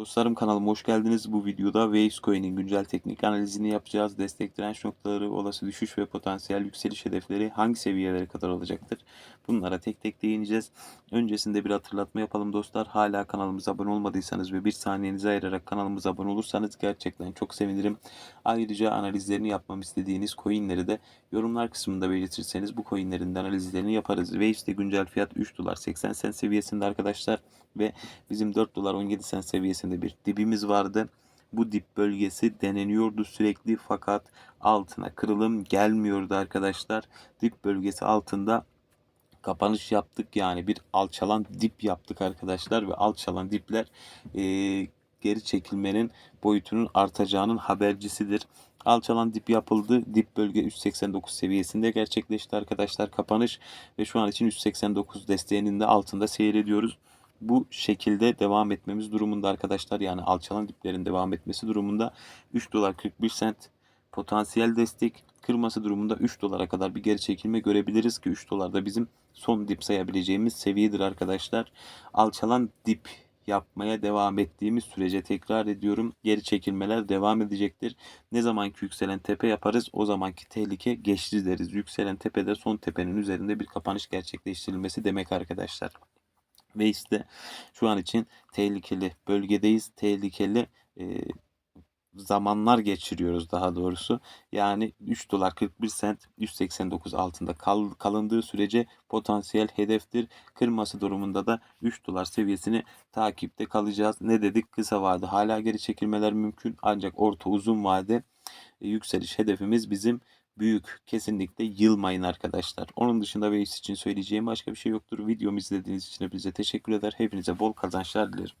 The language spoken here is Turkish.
Dostlarım kanalıma hoş geldiniz. Bu videoda Waves güncel teknik analizini yapacağız. Destek direnç noktaları, olası düşüş ve potansiyel yükseliş hedefleri hangi seviyelere kadar olacaktır? Bunlara tek tek değineceğiz. Öncesinde bir hatırlatma yapalım dostlar. Hala kanalımıza abone olmadıysanız ve bir saniyenizi ayırarak kanalımıza abone olursanız gerçekten çok sevinirim. Ayrıca analizlerini yapmam istediğiniz coinleri de yorumlar kısmında belirtirseniz bu coinlerin de analizlerini yaparız. Waves'te güncel fiyat 3 dolar 80 sen seviyesinde arkadaşlar ve bizim 4 dolar 17 sen seviyesinde bir dibimiz vardı. Bu dip bölgesi deneniyordu sürekli fakat altına kırılım gelmiyordu arkadaşlar. Dip bölgesi altında kapanış yaptık yani bir alçalan dip yaptık arkadaşlar ve alçalan dipler e, geri çekilmenin boyutunun artacağının habercisidir. Alçalan dip yapıldı. Dip bölge 389 seviyesinde gerçekleşti arkadaşlar kapanış ve şu an için 389 desteğinin de altında seyrediyoruz bu şekilde devam etmemiz durumunda arkadaşlar. Yani alçalan diplerin devam etmesi durumunda 3 dolar 41 sent potansiyel destek kırması durumunda 3 dolara kadar bir geri çekilme görebiliriz ki 3 dolar da bizim son dip sayabileceğimiz seviyedir arkadaşlar. Alçalan dip yapmaya devam ettiğimiz sürece tekrar ediyorum geri çekilmeler devam edecektir. Ne zamanki yükselen tepe yaparız o zamanki tehlike geçti deriz. Yükselen tepede son tepenin üzerinde bir kapanış gerçekleştirilmesi demek arkadaşlar. Ve işte şu an için tehlikeli bölgedeyiz. Tehlikeli e, zamanlar geçiriyoruz daha doğrusu. Yani 3 dolar 41 sent 189 altında kal, kalındığı sürece potansiyel hedeftir. Kırması durumunda da 3 dolar seviyesini takipte kalacağız. Ne dedik? Kısa vade hala geri çekilmeler mümkün ancak orta uzun vade e, yükseliş hedefimiz bizim büyük. Kesinlikle yılmayın arkadaşlar. Onun dışında Waves için söyleyeceğim başka bir şey yoktur. Videomu izlediğiniz için hepinize teşekkür eder. Hepinize bol kazançlar dilerim.